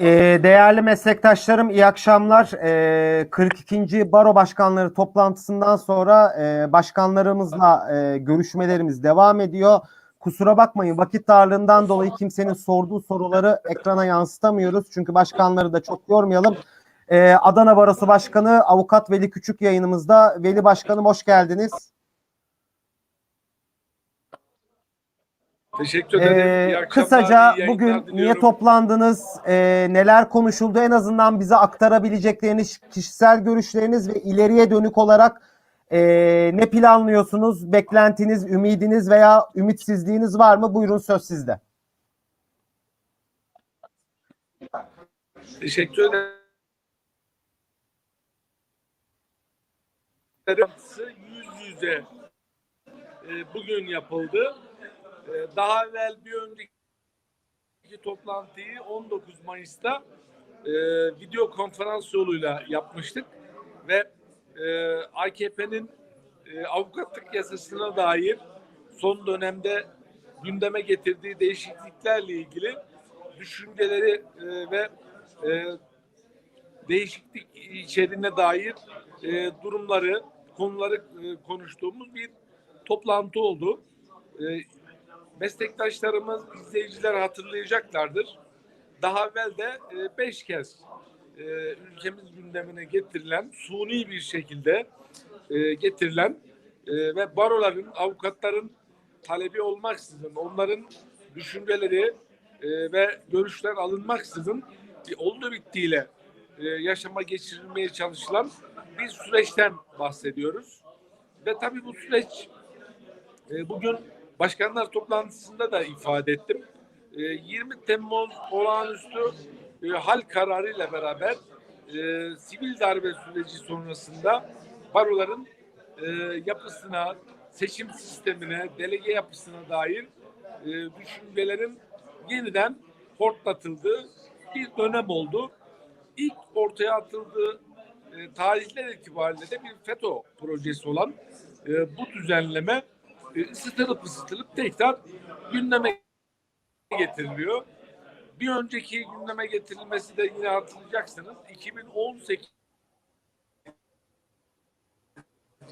Ee, değerli meslektaşlarım iyi akşamlar. Ee, 42. Baro Başkanları toplantısından sonra e, başkanlarımızla e, görüşmelerimiz devam ediyor. Kusura bakmayın vakit darlığından dolayı kimsenin sorduğu soruları ekrana yansıtamıyoruz. Çünkü başkanları da çok yormayalım. Ee, Adana Barosu Başkanı Avukat Veli Küçük yayınımızda. Veli Başkanım hoş geldiniz. Teşekkür ederim. Ee, İyi akşamlar, kısaca iyi yayınlar bugün niye diliyorum. toplandınız, e, neler konuşuldu en azından bize aktarabilecekleriniz, kişisel görüşleriniz ve ileriye dönük olarak e, ne planlıyorsunuz, beklentiniz, ümidiniz veya ümitsizliğiniz var mı? Buyurun söz sizde. Teşekkür ederim. Yüz yüze e, bugün yapıldı. E, Daha evvel bir önceki toplantıyı 19 Mayıs'ta e, video konferans yoluyla yapmıştık ve e, AKP'nin e, avukatlık yasasına dair son dönemde gündeme getirdiği değişikliklerle ilgili düşünceleri e, ve e, değişiklik içeriğine dair e, durumları, konuları e, konuştuğumuz bir toplantı oldu. E, meslektaşlarımız, izleyiciler hatırlayacaklardır. Daha evvel de e, beş kez e, ülkemiz gündemine getirilen, suni bir şekilde e, getirilen e, ve baroların, avukatların talebi olmaksızın, onların düşünceleri e, ve görüşler alınmaksızın bir oldu bittiyle e, yaşama geçirilmeye çalışılan bir süreçten bahsediyoruz. Ve tabii bu süreç e, bugün başkanlar toplantısında da ifade ettim. E, 20 Temmuz olağanüstü e, hal kararıyla beraber e, sivil darbe süreci sonrasında baroların e, yapısına, seçim sistemine, delege yapısına dair düşüncelerin yeniden hortlatıldığı bir dönem oldu. İlk ortaya atıldığı tarihler itibariyle de bir FETÖ projesi olan bu düzenleme ısıtılıp ısıtılıp tekrar gündeme getiriliyor. Bir önceki gündeme getirilmesi de yine hatırlayacaksınız 2018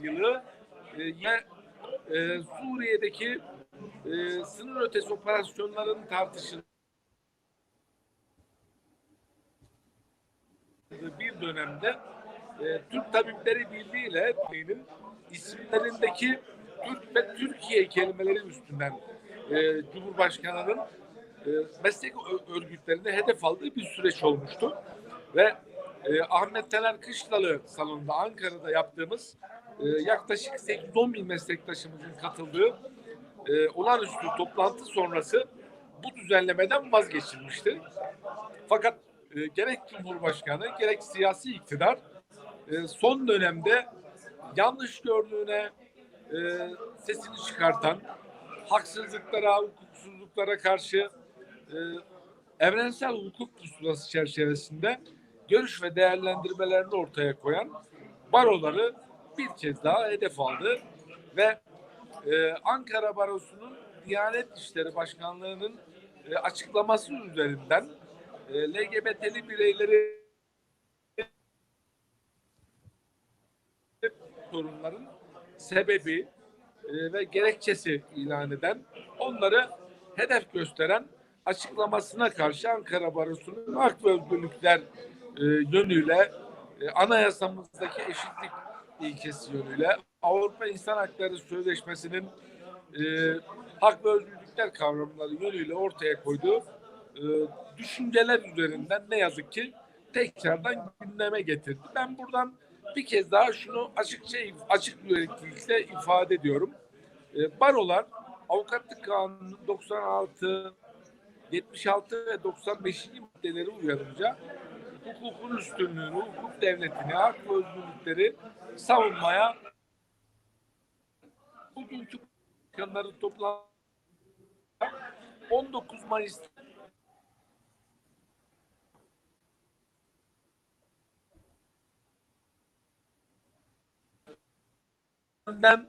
yılı e, e, Suriye'deki e, sınır ötesi operasyonların tartışıldığı bir dönemde e, Türk Tabipleri Birliği ile benim isimlerindeki Türk ve Türkiye kelimeleri üstünden e, Cumhurbaşkanı'nın e, meslek örgütlerine hedef aldığı bir süreç olmuştu. Ve e, Ahmet Taner Kışlalı salonunda Ankara'da yaptığımız e, yaklaşık 8-10 bin meslektaşımızın katıldığı e, olağanüstü toplantı sonrası bu düzenlemeden vazgeçilmişti. Fakat e, gerek Cumhurbaşkanı gerek siyasi iktidar e, son dönemde yanlış gördüğüne e, sesini çıkartan, haksızlıklara, hukuksuzluklara karşı e, evrensel hukuk pusulası çerçevesinde görüş ve değerlendirmelerini ortaya koyan baroları bir kez daha hedef aldı ve e, Ankara Barosu'nun Diyanet İşleri Başkanlığı'nın e, açıklaması üzerinden e, LGBT'li bireyleri sorunların sebebi e, ve gerekçesi ilan eden, onları hedef gösteren açıklamasına karşı Ankara Barosu'nun hak ve özgürlükler e, yönüyle e, anayasamızdaki eşitlik ilkesi yönüyle Avrupa İnsan Hakları Sözleşmesi'nin e, hak ve özgürlükler kavramları yönüyle ortaya koyduğu düşünceler üzerinden ne yazık ki tekrardan gündeme getirdi. Ben buradan bir kez daha şunu açıkça açık yüreklilikle ifade ediyorum. E, barolar avukatlık kanunu 96 76 ve 95. maddeleri uyarınca hukukun üstünlüğünü, hukuk devletini, hak ve özgürlükleri savunmaya bugünkü başkanları toplan 19 Mayıs ben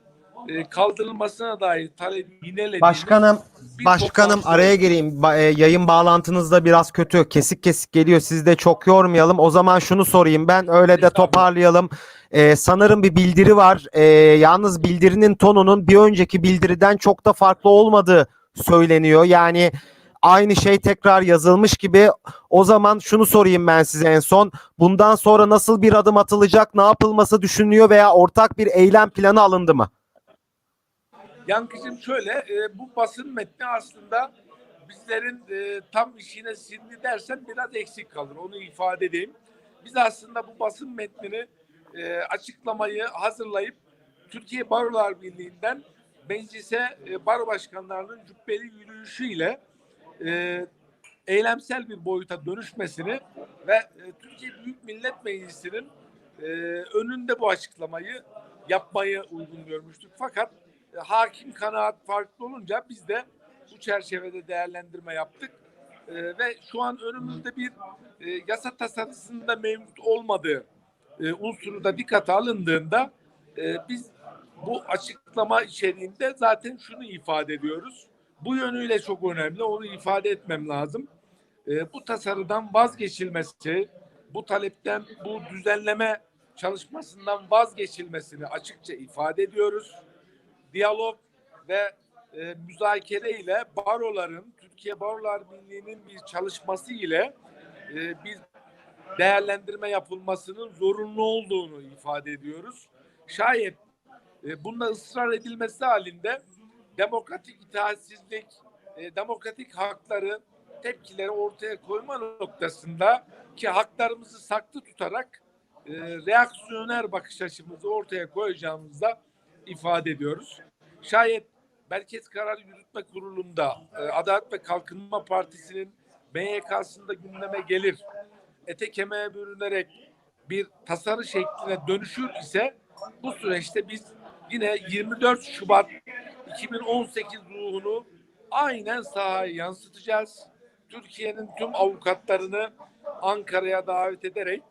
e, kaldırılmasına dair talebi yinelediğimiz Başkanım, bir başkanım toplantı- araya gireyim. Ba- e, yayın bağlantınız da biraz kötü. Kesik kesik geliyor. Sizi de çok yormayalım. O zaman şunu sorayım ben. Öyle de Estağfurullah. toparlayalım. E, sanırım bir bildiri var. E, yalnız bildirinin tonunun bir önceki bildiriden çok da farklı olmadığı söyleniyor. Yani aynı şey tekrar yazılmış gibi. O zaman şunu sorayım ben size en son. Bundan sonra nasıl bir adım atılacak? Ne yapılması düşünülüyor veya ortak bir eylem planı alındı mı? Yankıcığım şöyle, e, bu basın metni aslında bizlerin e, tam işine sindi dersen biraz eksik kalır. Onu ifade edeyim. Biz aslında bu basın metnini e, açıklamayı hazırlayıp Türkiye Barolar Birliği'nden meclise e, baro başkanlarının cübbeli yürüyüşüyle e, eylemsel bir boyuta dönüşmesini ve e, Türkiye Büyük Millet Meclisi'nin e, önünde bu açıklamayı yapmayı uygun görmüştük. Fakat e, hakim kanaat farklı olunca biz de bu çerçevede değerlendirme yaptık. E, ve şu an önümüzde bir e, yasa tasarısında mevcut olmadığı e, unsuru da dikkate alındığında e, biz bu açıklama içeriğinde zaten şunu ifade ediyoruz. Bu yönüyle çok önemli. Onu ifade etmem lazım. E, bu tasarıdan vazgeçilmesi, bu talepten, bu düzenleme çalışmasından vazgeçilmesini açıkça ifade ediyoruz. Diyalog ve e, müzakere ile baroların, Türkiye Barolar Birliği'nin bir çalışması ile e, bir değerlendirme yapılmasının zorunlu olduğunu ifade ediyoruz. Şayet e, bunda ısrar edilmesi halinde demokratik itaatsizlik, e, demokratik hakları, tepkileri ortaya koyma noktasında ki haklarımızı saklı tutarak e, reaksiyoner bakış açımızı ortaya koyacağımızda ifade ediyoruz. Şayet Merkez Karar Yürütme Kurulu'nda e, Adalet ve Kalkınma Partisi'nin MYK'sında gündeme gelir, ete kemiğe bürünerek bir tasarı şekline dönüşür ise bu süreçte biz yine 24 Şubat 2018 ruhunu aynen sahaya yansıtacağız. Türkiye'nin tüm avukatlarını Ankara'ya davet ederek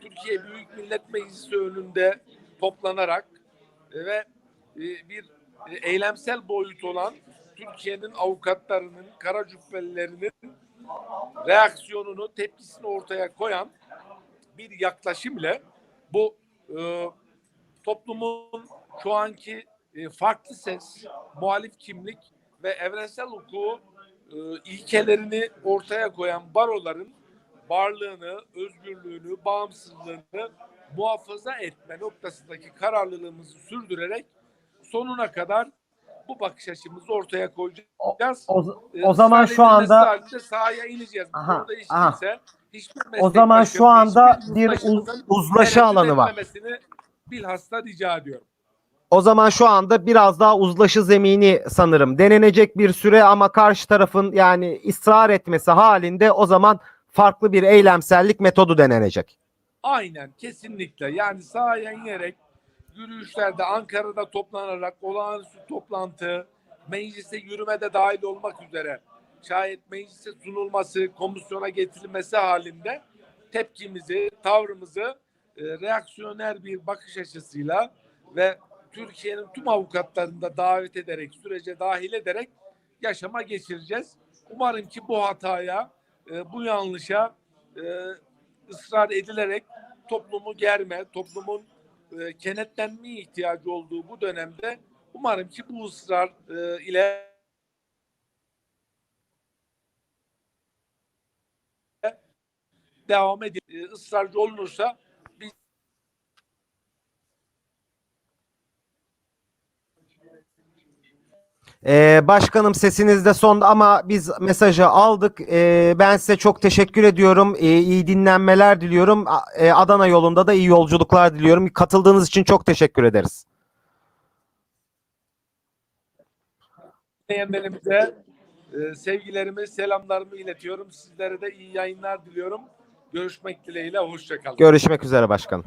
Türkiye Büyük Millet Meclisi önünde toplanarak ve e, bir e, eylemsel boyut olan Türkiye'nin avukatlarının, kara cübbelilerinin reaksiyonunu, tepkisini ortaya koyan bir yaklaşım ile bu e, toplumun şu anki e, farklı ses, muhalif kimlik ve evrensel hukuku e, ilkelerini ortaya koyan baroların varlığını, özgürlüğünü, bağımsızlığını muhafaza etme noktasındaki kararlılığımızı sürdürerek sonuna kadar bu bakış açımızı ortaya koyacağız. O, Ee, o zaman şu anda halinde sahaya ineceğiz. Aha, hiç aha. kimse, hiçbir o zaman şu anda bir uz- uzlaşı alanı var. bilhassa rica ediyorum. O zaman şu anda biraz daha uzlaşı zemini sanırım. Denenecek bir süre ama karşı tarafın yani ısrar etmesi halinde o zaman farklı bir eylemsellik metodu denenecek. Aynen kesinlikle yani sahaya inerek yürüyüşlerde Ankara'da toplanarak olağanüstü toplantı meclise yürümede dahil olmak üzere şayet meclise sunulması komisyona getirilmesi halinde tepkimizi tavrımızı e, reaksiyoner bir bakış açısıyla ve Türkiye'nin tüm avukatlarını da davet ederek sürece dahil ederek yaşama geçireceğiz. Umarım ki bu hataya e, bu yanlışa e, ısrar edilerek toplumu germe, toplumun e, kenetlenmeye ihtiyacı olduğu bu dönemde umarım ki bu ısrar e, ile devam edip e, ısrarcı olunursa biz Ee, başkanım sesinizde son ama biz mesajı aldık. Ee, ben size çok teşekkür ediyorum. Ee, iyi dinlenmeler diliyorum. A- e, Adana yolunda da iyi yolculuklar diliyorum. Katıldığınız için çok teşekkür ederiz. dinleyenlerimize e, sevgilerimi, selamlarımı iletiyorum. Sizlere de iyi yayınlar diliyorum. Görüşmek dileğiyle, hoşçakalın. Görüşmek üzere başkanım.